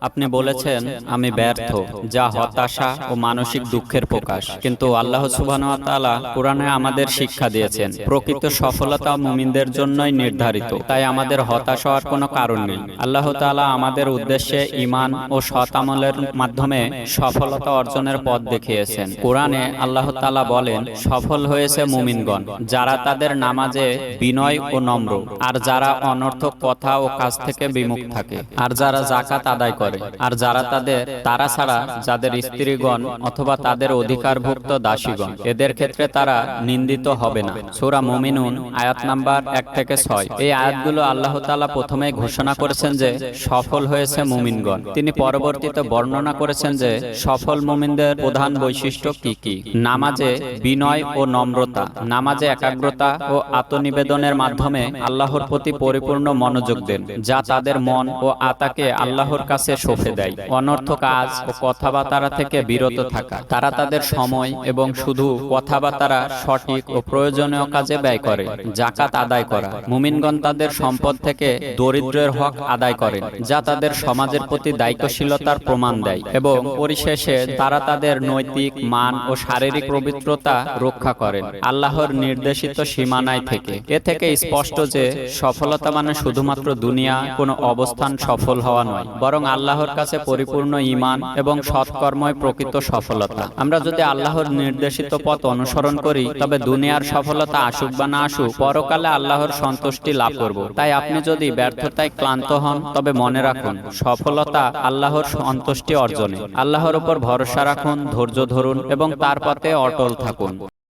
আপনি বলেছেন আমি ব্যর্থ যা হতাশা ও মানসিক দুঃখের প্রকাশ। কিন্তু আল্লাহ সুবাহতালা কোরআনে আমাদের শিক্ষা দিয়েছেন প্রকৃত সফলতা মুমিনদের জন্যই নির্ধারিত। তাই আমাদের হতাশ হওয়ার কোনো কারণ নেই। আল্লাহ তাআলা আমাদের উদ্দেশ্যে ইমান ও সৎ আমলের মাধ্যমে সফলতা অর্জনের পথ দেখিয়েছেন। কোরআনে আল্লাহ তালা বলেন সফল হয়েছে মুমিনগণ যারা তাদের নামাজে বিনয় ও নম্র আর যারা অনর্থক কথা ও কাজ থেকে বিমুখ থাকে আর যারা জাকাত আদায় করে আর যারা তাদের, তারা ছাড়া যাদের স্ত্রীগণ অথবা তাদের অধিকারভুক্ত দাসীগণ, এদের ক্ষেত্রে তারা নিন্দিত হবে না। সূরা মুমিনুন, আয়াত নাম্বার এক থেকে ছয়। এই আয়াতগুলো আল্লাহ তাআলা প্রথমে ঘোষণা করেছেন যে, সফল হয়েছে মুমিনগণ। তিনি পরবর্তীতে বর্ণনা করেছেন যে, সফল মুমিনদের প্রধান বৈশিষ্ট্য কি কি? নামাজে বিনয় ও নম্রতা, নামাজে একাগ্রতা ও আত্মনিবেদনের মাধ্যমে আল্লাহর প্রতি পরিপূর্ণ মনোযোগ দেন, যা তাদের মন ও আতাকে আল্লাহর কাছে সঁপে দেয়। অনর্থ কাজ ও কথাবার্তা থেকে বিরত থাকা। তারা তাদের সময় এবং শুধু কথাবার্তা সঠিক ও প্রয়োজনীয় কাজে ব্যয় করে জাকাত আদায় করা। মুমিনগণ তাদের সম্পদ থেকে দরিদ্রের হক আদায় করেন, যা তাদের সমাজের প্রতি দায়িত্বশীলতার প্রমাণ দেয় এবং পরিশেষে তারা তাদের নৈতিক মান ও শারীরিক পবিত্রতা রক্ষা করেন, আল্লাহর নির্দেশিত সীমানায় থেকে। এ থেকে স্পষ্ট যে সফলতা মানে শুধুমাত্র দুনিয়া কোনো অবস্থান সফল হওয়া নয়, বরং আল্লাহর কাছে পরিপূর্ণ ইমান এবং সৎকর্মই প্রকৃত সফলতা। আমরা যদি আল্লাহর নির্দেশিত পথ অনুসরণ করি, তবে দুনিয়ার সফলতা আসুক বা না আসুক, পরকালে আল্লাহর সন্তুষ্টি লাভ করব। তাই আপনি যদি ব্যর্থতায় ক্লান্ত হন, তবে মনে রাখুন, সফলতা আল্লাহর সন্তুষ্টি অর্জনে। আল্লাহর উপর ভরসা রাখুন, ধৈর্য ধরুন এবং তার পথে অটল থাকুন।